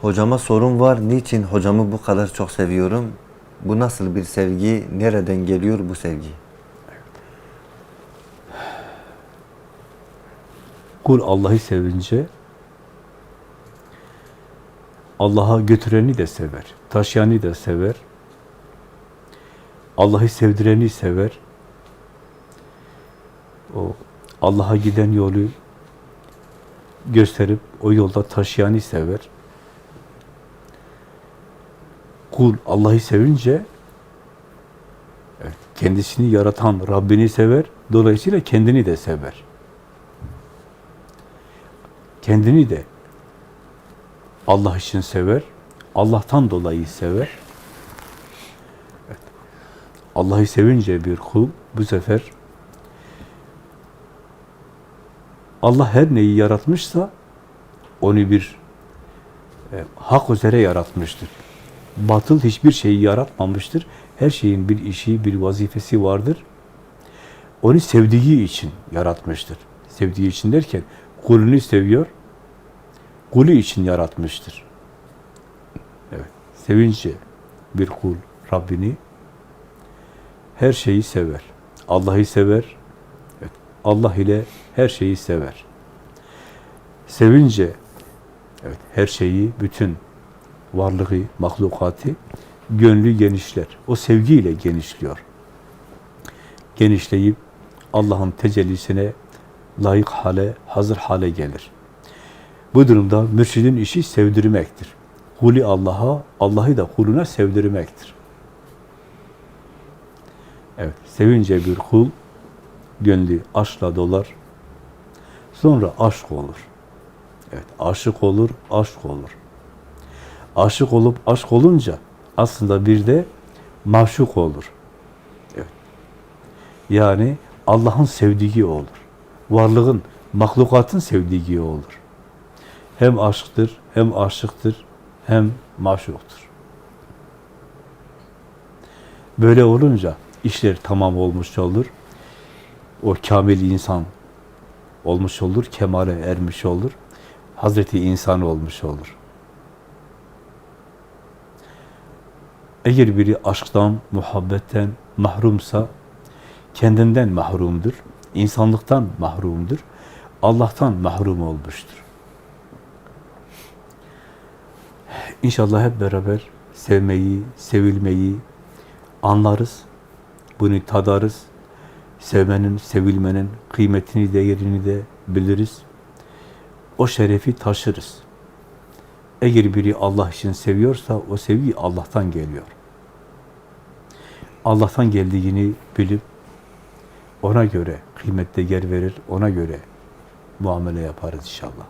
Hocama sorun var. Niçin hocamı bu kadar çok seviyorum? Bu nasıl bir sevgi? Nereden geliyor bu sevgi? Kul Allah'ı sevince Allah'a götüreni de sever, taşıyanı da sever. Allah'ı sevdireni sever. O Allah'a giden yolu gösterip o yolda taşıyanı sever. Kul Allah'ı sevince evet, kendisini yaratan Rabbini sever. Dolayısıyla kendini de sever. Kendini de Allah için sever. Allah'tan dolayı sever. Evet. Allah'ı sevince bir kul bu sefer Allah her neyi yaratmışsa onu bir e, hak üzere yaratmıştır. Batıl hiçbir şeyi yaratmamıştır. Her şeyin bir işi, bir vazifesi vardır. Onu sevdiği için yaratmıştır. Sevdiği için derken kulünü seviyor, kulü için yaratmıştır. Evet, sevince bir kul Rabbini her şeyi sever. Allah'ı sever. Evet, Allah ile her şeyi sever. Sevince evet her şeyi, bütün varlığı, mahlukatı gönlü genişler. O sevgiyle genişliyor. Genişleyip Allah'ın tecellisine layık hale, hazır hale gelir. Bu durumda mürşidin işi sevdirmektir. Kulü Allah'a, Allah'ı da kuluna sevdirmektir. Evet, sevince bir kul gönlü aşkla dolar. Sonra aşk olur. Evet, aşık olur, aşk olur. Aşık olup aşk olunca aslında bir de maşuk olur. Evet. Yani Allah'ın sevdiği olur. Varlığın, mahlukatın sevdiği olur. Hem aşktır, hem aşıktır, hem maşuktur. Böyle olunca işler tamam olmuş olur. O kamil insan olmuş olur, kemale ermiş olur. Hazreti insan olmuş olur. Eğer biri aşktan, muhabbetten mahrumsa, kendinden mahrumdur, insanlıktan mahrumdur, Allah'tan mahrum olmuştur. İnşallah hep beraber sevmeyi, sevilmeyi anlarız, bunu tadarız, sevmenin, sevilmenin kıymetini, değerini de biliriz. O şerefi taşırız. Eğer biri Allah için seviyorsa o sevgi Allah'tan geliyor. Allah'tan geldiğini bilip ona göre kıymette yer verir, ona göre muamele yaparız inşallah.